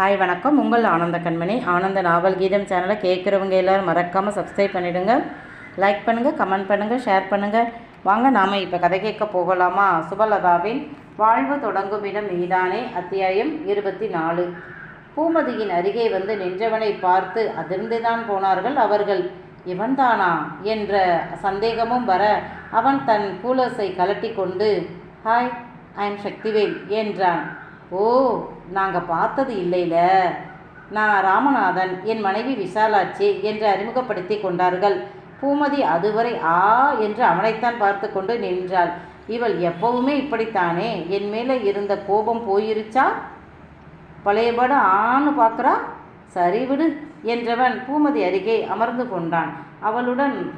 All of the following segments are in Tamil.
ஹாய் வணக்கம். உங்கள் ஆனந்த கண்மணி. ஆனந்த நாவல் கீதம் சேனலை கேட்குறவங்க எல்லோரும் மறக்காமல் சப்ஸ்கிரைப் பண்ணிவிடுங்க லைக் பண்ணுங்கள் கமெண்ட் பண்ணுங்கள் ஷேர் பண்ணுங்கள் வாங்க நாம் இப்போ கதை கேட்க போகலாமா? சுபலதாவின் வாழ்வு தொடங்கும் இடம் மீதானே அத்தியாயம் இருபத்தி நாலு பூமதியின் அருகே வந்து நின்றவனை பார்த்து அதிர்ந்துதான் போனார்கள் அவர்கள். இவன்தானா? என்ற சந்தேகமும் வர அவன் தன் கூலர்ஸை கலட்டி கொண்டு ஹாய் ஐ எம் சக்திவேல் என்றான். ஓ நாங்கள் பார்த்தது இல்லைல. நான் ராமநாதன் என் மனைவி விசாலாட்சி என்று அறிமுகப்படுத்தி கொண்டார்கள். பூமதி அதுவரை ஆ என்று அவனைத்தான் பார்த்து கொண்டு நின்றாள். இவள் எப்பவுமே இப்படித்தானே? என் மேலே இருந்த கோபம் போயிருச்சா? பழையபட ஆன்னு பார்க்குறா? சரி விடு என்றவன் பூமதி அருகே அமர்ந்து கொண்டான். அவளுடன்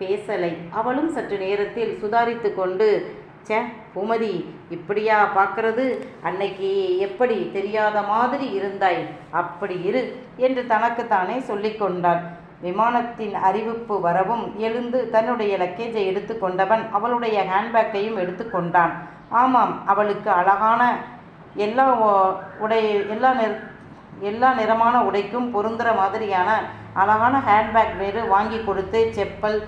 பேசலை. அவளும் சற்று நேரத்தில் சுதாரித்து கொண்டு ச்சே பூமதி இப்படியா பார்க்கறது? அன்னைக்கு எப்படி தெரியாத மாதிரி இருந்தாய்? அப்படி இரு என்று தனக்குத்தானே சொல்லிக்கொண்டாள் விமானத்தின் அறிவிப்பு வரவும் எழுந்து தன்னுடைய லக்கேஜை எடுத்துக்கொண்டவன் அவளுடைய ஹேண்ட்பேக்கையும் எடுத்துக்கொண்டான் ஆமாம் அவளுக்கு அழகான எல்லா உடைய உடை எல்லா நிற எல்லா நிறமான உடைக்கும் பொருந்துகிற மாதிரியான அழகான ஹேண்ட்பேக் வேறு வாங்கி கொடுத்து செப்பல்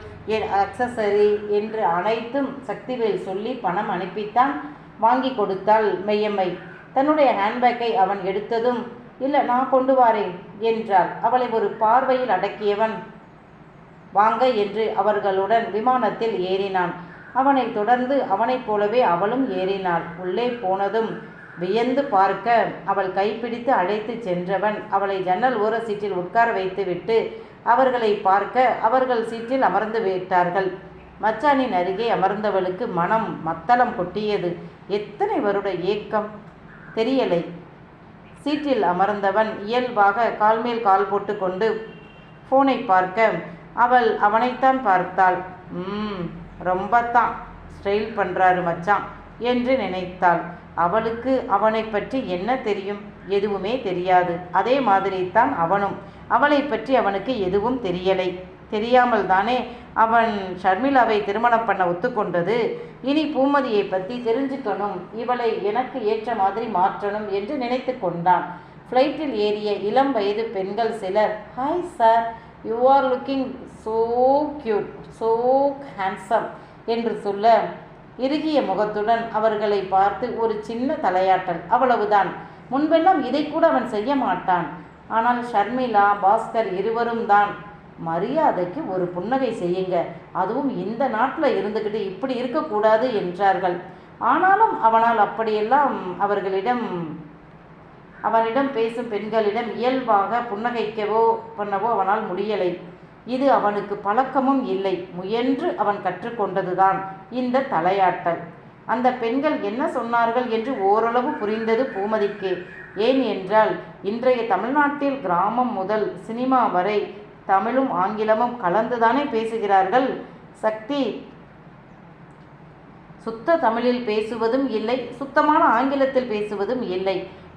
அக்சசரி என்று அனைத்தும் சக்திவேல் சொல்லி பணம் அனுப்பித்தான் வாங்கி கொடுத்தாள் மெய்யம்மை. தன்னுடைய ஹேண்ட்பேக்கை அவன் எடுத்ததும் இல்லை நான் கொண்டு வாரேன் என்றாள். அவளை ஒரு பார்வையில் அடக்கியவன். வாங்க என்று அவர்களுடன் விமானத்தில் ஏறினான். அவனை தொடர்ந்து அவனைப் போலவே அவளும் ஏறினாள். உள்ளே போனதும் வியந்து பார்க்க அவள் கைப்பிடித்து அழைத்து சென்றவன். அவளை ஜன்னல் ஓர சீட்டில் உட்கார வைத்துவிட்டு அவர்களை பார்க்க அவர்கள் சீட்டில் அமர்ந்து விட்டார்கள். மச்சானின் அருகே அமர்ந்தவளுக்கு மனம் மத்தளம் கொட்டியது. எத்தனை வருட ஏக்கம்? தெரியலை. சீட்டில் அமர்ந்தவன் இயல்பாக கால்மேல் கால் போட்டுக்கொண்டு ஃபோனை பார்க்க அவள் அவனைத்தான் பார்த்தாள். ம் ரொம்பத்தான் ஸ்டைல் பண்ணுறாரு மச்சான் என்று நினைத்தாள். அவளுக்கு அவனை பற்றி என்ன தெரியும்? எதுவுமே தெரியாது. அதே மாதிரி தான் அவனும். அவளை பற்றி அவனுக்கு எதுவும் தெரியலை. தெரியாமல் தானே அவன் ஷர்மிளாவை திருமணம் பண்ண ஒத்துக்கொண்டது. இனி பூமதியை பற்றி தெரிஞ்சுக்கணும். இவளை எனக்கு ஏற்ற மாதிரி மாற்றணும் என்று நினைத்து கொண்டான். ஃப்ளைட்டில் ஏறிய இளம் வயது பெண்கள் சிலர் hi sir you are looking so cute so handsome என்று சொல்ல இறுகிய முகத்துடன் அவர்களை பார்த்து ஒரு சின்ன தலையாட்டல். அவ்வளவுதான். முன்பெல்லாம் இதை கூட அவன் செய்ய மாட்டான். ஆனால் ஷர்மிளா பாஸ்கர் இருவரும் தான். மரியாதைக்கு ஒரு புன்னகை செய்யுங்க. அதுவும் இந்த நாட்டில் இருந்துக்கிட்டு இப்படி இருக்கக்கூடாது என்றார்கள். ஆனாலும் அவனால் அப்படியெல்லாம் அவர்களிடம் அவனிடம் பேசும் பெண்களிடம் இயல்பாக புன்னகைக்கவோ பண்ணவோ அவனால் முடியலை. இது அவனுக்கு பழக்கமும் இல்லை. முயன்று அவன் கற்றுக்கொண்டதுதான் இந்த தலையாட்டல். அந்த பெண்கள் என்ன சொன்னார்கள் என்று ஓரளவு புரிந்தது பூமதிக்கு. ஏன் என்றால் இன்றைய தமிழ்நாட்டில் கிராமம் முதல் சினிமா வரை தமிழும் ஆங்கிலமும் கலந்துதானே பேசுகிறார்கள்? சக்தி சுத்த தமிழில் பேசுவதும் இல்லை சுத்தமான ஆங்கிலத்தில் பேசுவதும் இல்லை.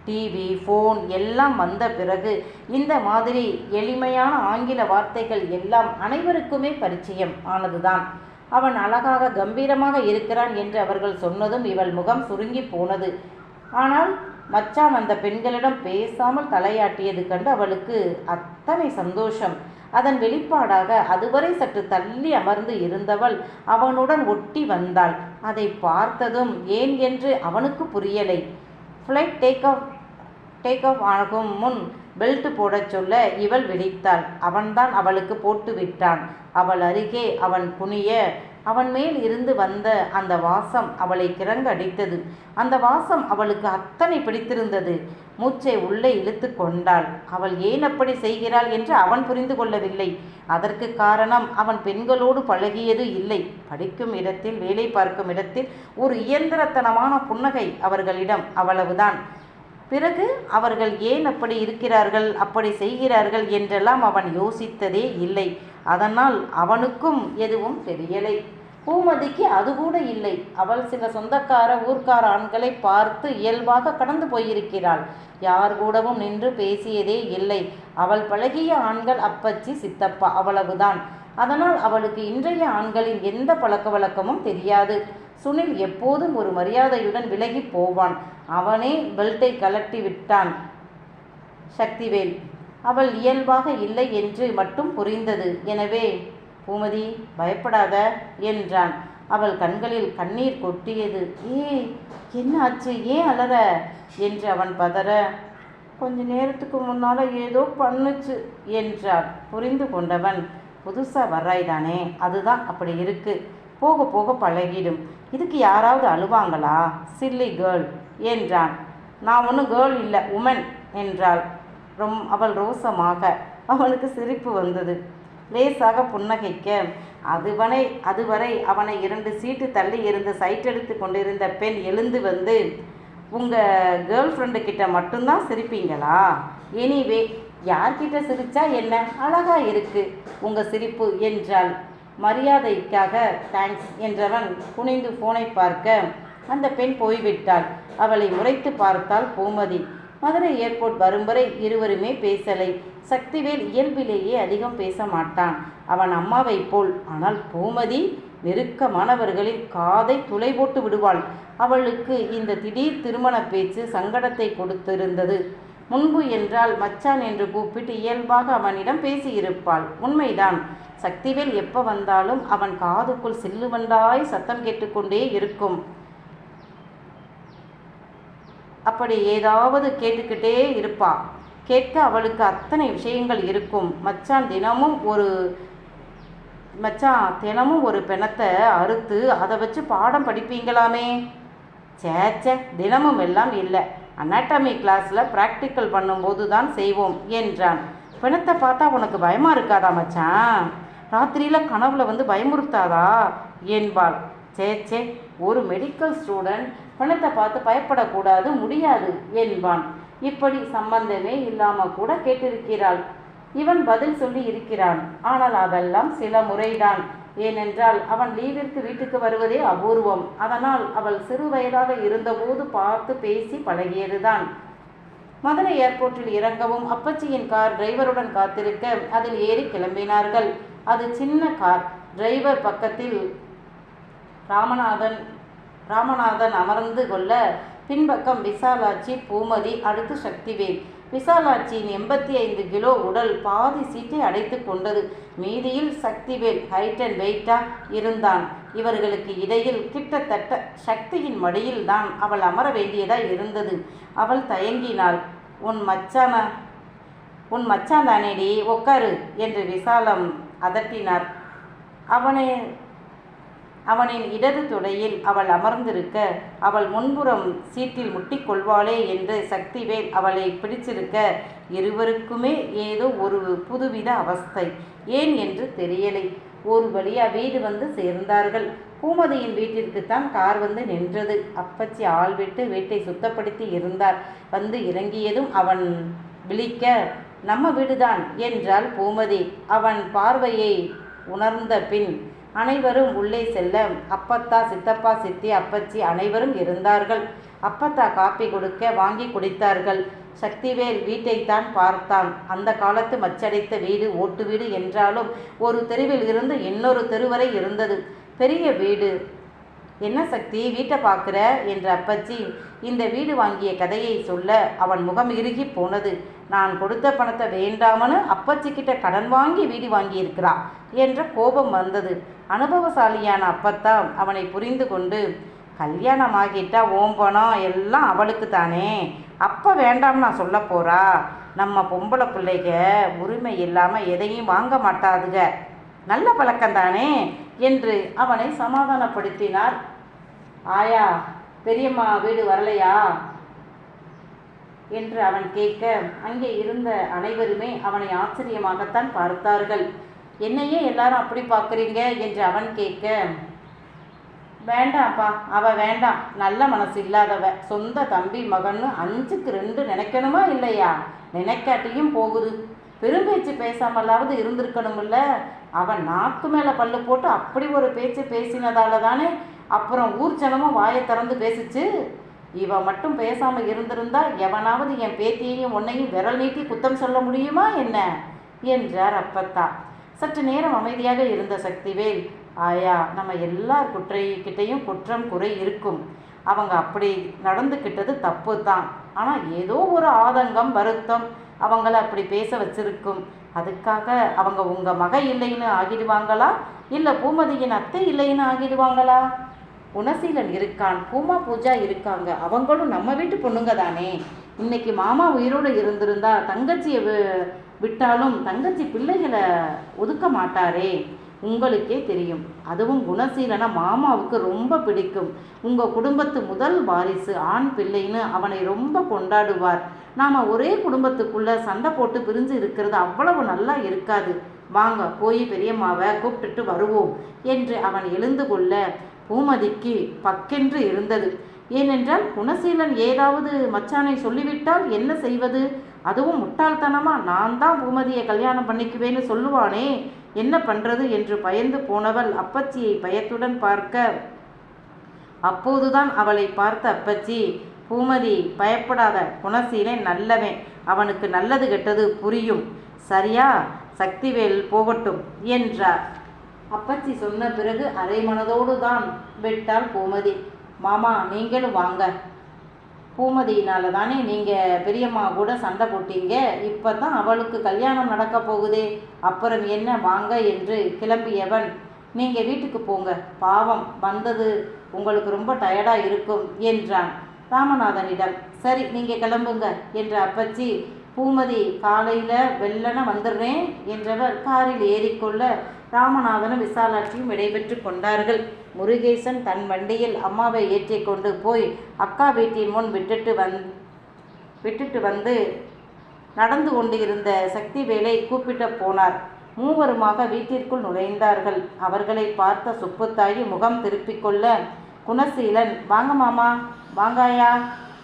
டிவி ஃபோன் எல்லாம் வந்த பிறகு இந்த மாதிரி எளிமையான ஆங்கில வார்த்தைகள் எல்லாம் அனைவருக்குமே பரிச்சயம் ஆனதுதான். அவன் அழகாக கம்பீரமாக இருக்கிறான் என்று அவர்கள் சொன்னதும் இவள் முகம் சுருங்கி போனது. ஆனால் மச்சான் அந்த பெண்களிடம் பேசாமல் தலையாட்டியது கண்டு அவளுக்கு அத்தனை சந்தோஷம். அதன் வெளிப்பாடாக அதுவரை சற்று தள்ளி அமர்ந்து இருந்தவள் அவனுடன் ஒட்டி வந்தாள். அதை பார்த்ததும் ஏன் என்று அவனுக்கு புரியலை. Flight take off take off ஆகும் முன் பெல்ட் போடச் சொல்ல இவள் விழித்தாள். அவன்தான் அவளுக்கு போட்டு விட்டான். அவள் அருகே அவன் குனிய அவன் மேல் இருந்து வந்த அந்த வாசம் அவளை கிறங்கடித்தது. அந்த வாசம் அவளுக்கு அத்தனை பிடித்திருந்தது. மூச்சை உள்ளே இழுத்து கொண்டாள். அவள் ஏன் அப்படி செய்கிறாள் என்று அவன் புரிந்து கொள்ளவில்லை. அதற்கு காரணம் அவன் பெண்களோடு பழகியது இல்லை. படிக்கும் இடத்தில் வேலை பார்க்கும் இடத்தில் ஒரு இயந்திரத்தனமான புன்னகை அவர்களிடம் அவ்வளவுதான். பிறகு அவர்கள் ஏன் அப்படி இருக்கிறார்கள் அப்படி செய்கிறார்கள் என்றெல்லாம் அவன் யோசித்ததே இல்லை. அதனால் அவனுக்கும் எதுவும் தெரியலை. பூமதிக்கு அது கூட இல்லை. அவள் சில சொந்தக்கார ஊர்க்கார ஆண்களை பார்த்து இயல்பாக கடந்து போயிருக்கிறாள். யார் கூடவும் நின்று பேசியதே இல்லை. அவள் பழகிய ஆண்கள் அப்பச்சி சித்தப்பா அவ்வளவுதான். அதனால் அவளுக்கு இன்றைய ஆண்களின் எந்த பழக்க வழக்கமும் தெரியாது. சுனில் எப்போதும் ஒரு மரியாதையுடன் விலகி போவான். அவனே பெல்ட்டை கலட்டி விட்டான். சக்திவேல் அவள் இயல்பாக இல்லை என்று மட்டும் புரிந்தது. எனவே பூமதி பயப்படாத என்றான். அவள் கண்களில் கண்ணீர் கொட்டியது. ஏய் என்ன ஆச்சு? ஏன் அலற? என்று அவன் பதற. கொஞ்ச நேரத்துக்கு முன்னால் ஏதோ பண்ணுச்சு என்றான். புரிந்து கொண்டவன் புதுசாக வர்றாய்தானே அதுதான் அப்படி இருக்குது போக போக பழகிடும். இதுக்கு யாராவது அழுவாங்களா? சில்லி கேர்ள் என்றான். நான் ஒன்றும் கேர்ள் இல்லை உமன் என்றாள். ரொம் அவள் ரோசமாக அவனுக்கு சிரிப்பு வந்தது. லேசாக புன்னகைக்க அதுவனை அதுவரை அவனை இரண்டு சீட்டு தள்ளி இருந்து சைட் எடுத்து கொண்டிருந்த பெண் எழுந்து வந்து உங்கள் கேர்ள் ஃப்ரெண்டு கிட்ட மட்டும்தான் சிரிப்பீங்களா? எனிவே யார்கிட்ட சிரிச்சா என்ன? அழகா இருக்கு. உங்கள் சிரிப்பு என்றாள். மரியாதைக்காக தேங்க்ஸ் என்றவன் குனிந்து ஃபோனை பார்க்க அந்த பெண் போய்விட்டாள். அவளை உரைத்து பார்த்தாள் பூமதி. மதுரை ஏர்போர்ட் வரும் வரை இருவருமே பேசலை. சக்திவேல் இயல்பிலேயே அதிகம் பேச மாட்டான். அவன் அம்மாவைப் போல். ஆனால் பூமதி நெருக்கமானவர்களின் காதை துளை போட்டு விடுவாள். அவளுக்கு இந்த திடீர் திருமண பேச்சு சங்கடத்தை கொடுத்திருந்தது. முன்பு என்றால் மச்சான் என்று கூப்பிட்டு இயல்பாக அவனிடம் பேசியிருப்பாள். உண்மைதான். சக்திவேல் எப்போ வந்தாலும் அவன் காதுக்குள் சில்லுவண்டாய் சத்தம் கேட்டுக்கொண்டே இருக்கும். அப்படி ஏதாவது கேட்டுக்கிட்டே இருப்பா. கேட்க அவளுக்கு அத்தனை விஷயங்கள் இருக்கும். மச்சான் தினமும் ஒரு மச்சான் தினமும் ஒரு பிணத்தை அறுத்து அதை வச்சு பாடம் படிப்பீங்களாமே? சேச்ச தினமும் எல்லாம் இல்லை. அனாட்டமி கிளாஸில் ப்ராக்டிக்கல் பண்ணும்போது தான் செய்வோம் என்றான். பிணத்தை பார்த்தா உனக்கு பயமாக இருக்காதா மச்சான்? ராத்திரியில் கனவுல வந்து பயமுறுத்தாதா? என்பாள். சே ஒரு மெடிக்கல் ஸ்டூடெண்ட் பிணத்தை பார்த்து பயப்படக்கூடாது முடியாது என்பான். இப்படி சம்பந்தமே இல்லாமல் கூட கேட்டிருக்கிறாள். இவன் பதில் சொல்லி இருக்கிறான். ஆனால் அதெல்லாம் சில முறைதான். ஏனென்றால் அவன் லீவிற்கு வீட்டுக்கு வருவதே அபூர்வம். அதனால் அவள் சிறு வயதாக இருந்தபோது பார்த்து பேசி பழகியதுதான். மதுரை ஏர்போர்ட்டில் இறங்கவும் அப்பச்சியின் கார் டிரைவருடன் காத்திருக்க அதில் ஏறி கிளம்பினார்கள். அது சின்ன கார். டிரைவர் பக்கத்தில் ராமநாதன் ராமநாதன் அமர்ந்து கொள்ள பின்பக்கம் விசாலாட்சி பூமதி அடுத்து சக்திவேல். விசாலாட்சியின் எண்பத்தி ஐந்து கிலோ உடல் பாதி சீட்டை அடைத்து கொண்டது. மீதியில் சக்திவேல் ஹைட் அண்ட் வெயிட்டா இருந்தான். இவர்களுக்கு இடையில் கிட்டத்தட்ட சக்தியின் மடியில் தான் அவள் அமர வேண்டியதாய் இருந்தது. அவள் தயங்கினாள். உன் மச்சான உன் மச்சான் தானேடி உட்காரு என்று விசாலம் அதட்டினார். அவனை அவனின் இடது துடையில் அவள் அமர்ந்திருக்க அவள் முன்புறம் சீட்டில் முட்டிக்கொள்வாளே என்று சக்திவேல் அவளை பிடிச்சிருக்க இருவருக்குமே ஏதோ ஒரு புதுவித அவஸ்தை. ஏன் என்று தெரியலை. ஒரு வழியா வீடு வந்து சேர்ந்தார்கள். பூமதியின் வீட்டிற்குத்தான் கார் வந்து நின்றது. அப்பச்சி ஆள் விட்டு வீட்டை சுத்தப்படுத்தி இருந்தார். வந்து இறங்கியதும் அவன் விழிக்க நம்ம வீடுதான் என்றாள் பூமதி. அவன் பார்வையை உணர்ந்த பின் அனைவரும் உள்ளே செல்ல. அப்பத்தா சித்தப்பா சித்தி அப்பச்சி அனைவரும் இருந்தார்கள். அப்பத்தா காப்பி கொடுக்க வாங்கி குடித்தார்கள். சக்திவேல் வீட்டைத்தான் பார்த்தான். அந்த காலத்து மச்சடைத்த வீடு ஓட்டு வீடு என்றாலும் ஒரு தெருவில் இருந்து இன்னொரு தெருவரை இருந்தது. பெரிய வீடு. என்ன சக்தி வீட்டை பார்க்குற? என்ற அப்பச்சி இந்த வீடு வாங்கிய கதையை சொல்ல அவன் முகம் இறுகி போனது. நான் கொடுத்த பணத்தை வேண்டாமனு அப்பச்சி கிட்ட கடன் வாங்கி வீடு வாங்கியிருக்கிறா என்ற கோபம் வந்தது. அனுபவசாலியான அப்பத்தா அவனை புரிந்து கொண்டு கல்யாணம் ஆகிட்டா ஓம் பணம் எல்லாம் அவளுக்கு தானே. அப்போ வேண்டாம் நான் சொல்ல போகிறா நம்ம பொம்பளை பிள்ளைக உரிமை இல்லாமல் எதையும் வாங்க மாட்டாதுக. நல்ல பழக்கம்தானே? என்று அவனை சமாதானப்படுத்தினார். ஆயா பெரியம்மா வீடு வரலையா? என்று அவன் கேட்க அங்கே இருந்த அனைவருமே அவனை ஆச்சரியமாகத்தான் பார்த்தார்கள். என்னையே எல்லாரும் அப்படி பார்க்குறீங்க? என்று அவன் கேட்க வேண்டாம்ப்பா அவ வேண்டாம். நல்ல மனசு இல்லாதவ. சொந்த தம்பி மகன்னு அஞ்சுக்கு ரெண்டு நினைக்கணுமா இல்லையா? நினைக்காட்டியும் போகுது. பெரும்பேச்சு பேசாமலாவது இருந்திருக்கணும்ல? அவன் நாக்கு மேலே பல்லு போட்டு அப்படி ஒரு பேச்சு பேசினதால தானே அப்புறம் ஊர் ஜனமும் வாயை திறந்து பேசிச்சு. இவன் மட்டும் பேசாமல் இருந்திருந்தா எவனாவது என் பேத்தியையும் உன்னையும் விரல் நீட்டி குத்தம் சொல்ல முடியுமா என்ன? என்றார் அப்பத்தா. சற்று நேரம் அமைதியாக இருந்த சக்திவேல். ஆயா நம்ம எல்லார் குற்றை கிட்டையும் குற்றம் குறை இருக்கும். அவங்க அப்படி நடந்துக்கிட்டது தப்பு தான் ஆனால் ஏதோ ஒரு ஆதங்கம் வருத்தம் அவங்கள அப்படி பேச வச்சிருக்கும். அதுக்காக அவங்க உங்கள் மக இல்லைன்னு ஆகிடுவாங்களா? இல்லை பூமதியின் அத்தை இல்லைன்னு ஆகிடுவாங்களா? குணசீலன் இருக்கான் பூமா பூஜா இருக்காங்க. அவங்களும் நம்ம வீட்டு பொண்ணுங்க தானே. இன்னைக்கு மாமா உயிரோடு இருந்திருந்தா தங்கச்சியை வி- விட்டாலும் தங்கச்சி பிள்ளைகளை ஒதுக்க மாட்டாரே. உங்களுக்கே தெரியும். அதுவும் குணசீலனை மாமாவுக்கு ரொம்ப பிடிக்கும். உங்கள் குடும்பத்து முதல் வாரிசு ஆண் பிள்ளைன்னு அவனை ரொம்ப கொண்டாடுவார். நாம் ஒரே குடும்பத்துக்குள்ள சண்டை போட்டு பிரிஞ்சு இருக்கிறது அவ்வளவு நல்லா இருக்காது. வாங்க போய் பெரியம்மாவை கூப்பிட்டுட்டு வருவோம் என்று அவன் எழுந்து கொள்ள பூமதிக்கு பக்கென்று இருந்தது. ஏனென்றால் குணசீலன் ஏதாவது மச்சானை சொல்லிவிட்டால் என்ன செய்வது? அதுவும் முட்டாள்தனமா? நான் தான் பூமதியை கல்யாணம் பண்ணிக்குவேன்னு சொல்லுவானே. என்ன பண்றது என்று பயந்து போனவள் அப்பச்சியை பயத்துடன் பார்க்க. அப்போதுதான் அவளை பார்த்த அப்பச்சி பூமதி பயப்படாத. குணசீலன் நல்லவன். அவனுக்கு நல்லது கெட்டது புரியும். சரியா? சக்திவேல் போகட்டும் என்றார். அப்பச்சி சொன்ன பிறகு அரை மனதோடு தான் விட்டாள் பூமதி. மாமா நீங்களும் வாங்க. பூமதியினால தானே நீங்கள் பெரியம்மா கூட சண்டை போட்டீங்க. இப்போ தான் அவளுக்கு கல்யாணம் நடக்க போகுதே. அப்புறம் என்ன வாங்க என்று கிளம்பியவன் நீங்கள் வீட்டுக்கு போங்க. பாவம் வந்தது உங்களுக்கு ரொம்ப டயர்டாக இருக்கும் என்றான் ராமநாதனிடம். சரி நீங்கள் கிளம்புங்க என்ற அப்பச்சி பூமதி காலையில் வெள்ளன வந்துடுறேன் என்றவர் காரில் ஏறிக்கொள்ள ராமநாதனும் விசாலாட்சியும் விடைபெற்று கொண்டார்கள். முருகேசன் தன் வண்டியில் அம்மாவை ஏற்றி கொண்டு போய் அக்கா வீட்டின் முன் விட்டுட்டு வந் விட்டுட்டு வந்து நடந்து கொண்டு இருந்த சக்திவேலை கூப்பிட்ட போனார். மூவருமாக வீட்டிற்குள் நுழைந்தார்கள். அவர்களை பார்த்த சுப்புத்தாயி முகம் திருப்பிக் கொள்ள குணசீலன் வாங்க மாமா வாங்காயா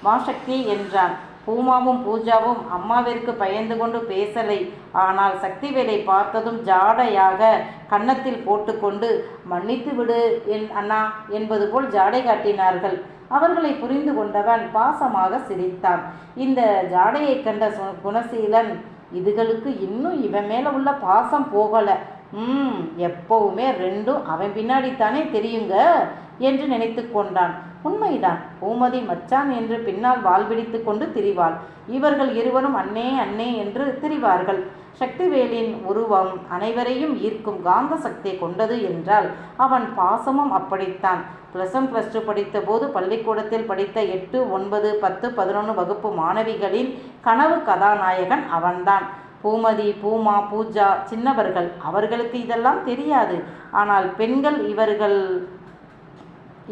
வா சக்தி என்றான். பூமாவும் பூஜாவும் அம்மாவிற்கு பயந்து கொண்டு பேசலை. ஆனால் சக்திவேலை பார்த்ததும் ஜாடையாக கன்னத்தில் போட்டுக்கொண்டு மன்னித்து விடு என் அண்ணா என்பது போல் ஜாடை காட்டினார்கள். அவர்களை புரிந்து கொண்டவன் பாசமாக சிரித்தான். இந்த ஜாடையை கண்ட சு- குணசீலன் இதுகளுக்கு இன்னும் இவன் மேலே உள்ள பாசம் போகலை. ம் எப்பவுமே ரெண்டும் அவன் பின்னாடித்தானே தெரியுங்க என்று நினைத்து கொண்டான். உண்மைதான். பூமதி மச்சான் என்று பின்னால் வால்பிடித்து கொண்டு திரிவாள். இவர்கள் இருவரும் அன்னே அன்னே என்று திரிவார்கள். சக்திவேலின் உருவம் அனைவரையும் ஈர்க்கும் காந்த சக்தி கொண்டது என்றால் அவன் பாசமும் அப்படித்தான். ப்ளஸ் ஒன் ப்ளஸ் டூ படித்த போது பள்ளிக்கூடத்தில் படித்த எட்டு ஒன்பது பத்து பதினொன்று வகுப்பு மாணவிகளின் கனவு கதாநாயகன் அவன்தான். பூமதி பூமா பூஜா சின்னவர்கள் அவர்களுக்கு இதெல்லாம் தெரியாது. ஆனால் பெண்கள் இவர்கள்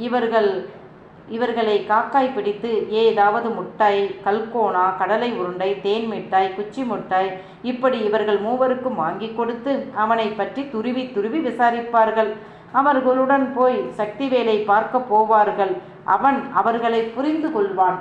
இவர்கள் இவர்களை காக்காய் பிடித்து ஏதாவது முட்டாய் கல்கோனா கடலை உருண்டை தேன் மிட்டாய் குச்சி மிட்டாய் இப்படி இவர்கள் மூவருக்கும் வாங்கி கொடுத்து அவனை பற்றி துருவி துருவி விசாரிப்பார்கள். அவர்களுடன் போய் சக்திவேலை பார்க்க போவார்கள். அவன் அவர்களை புரிந்து கொள்வான்.